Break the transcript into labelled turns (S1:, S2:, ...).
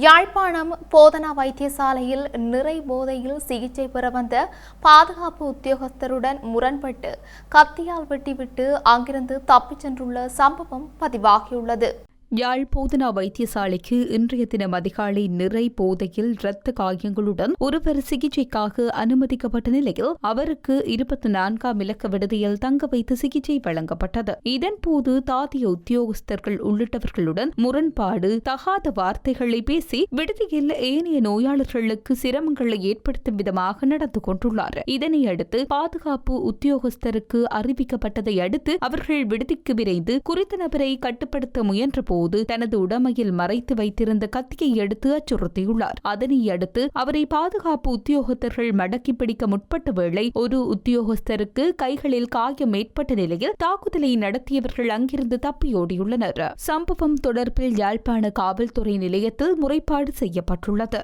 S1: யாழ்ப்பாணம் போதனா வைத்தியசாலையில் நிறை போதையில் சிகிச்சை பெற வந்த பாதுகாப்பு உத்தியோகஸ்தருடன் முரண்பட்டு கத்தியால் வெட்டிவிட்டு அங்கிருந்து தப்பிச் சென்றுள்ள சம்பவம் பதிவாகியுள்ளது.
S2: யாழ் போதனா வைத்தியசாலைக்கு இன்றைய தினம் அதிகாலை நிறை போதையில் இரத்த காயங்களுடன் ஒருவர் சிகிச்சைக்காக அனுமதிக்கப்பட்ட நிலையில் அவருக்கு இருபத்தி நான்காம் இலக்க விடுதியில் தங்க வைத்து சிகிச்சை வழங்கப்பட்டது. இதன்போது தாதிய உத்தியோகஸ்தர்கள் உள்ளிட்டவர்களுடன் முரண்பாடு தகாத வார்த்தைகளை பேசி விடுதியில் ஏனைய நோயாளர்களுக்கு சிரமங்களை ஏற்படுத்தும் விதமாக நடந்து கொண்டுள்ளார். இதனையடுத்து பாதுகாப்பு உத்தியோகஸ்தருக்கு அறிவிக்கப்பட்டதை அடுத்து அவர்கள் விடுதிக்கு விரைந்து குறித்த நபரை கட்டுப்படுத்த முயன்றபோது போது தனது உடமையில் மறைத்து வைத்திருந்த கத்தியை எடுத்து அச்சுறுத்தியுள்ளார். அதனை அடுத்து அவரை பாதுகாப்பு உத்தியோகத்தர்கள் மடக்கி பிடிக்க முற்பட்ட வேளை ஒரு உத்தியோகஸ்தருக்கு கைகளில் காயம் ஏற்பட்ட நிலையில் தாக்குதலை நடத்தியவர்கள் அங்கிருந்து தப்பியோடியுள்ளனர். சம்பவம் தொடர்பில் யாழ்ப்பாண காவல்துறை நிலையத்தில் முறைப்பாடு செய்யப்பட்டுள்ளது.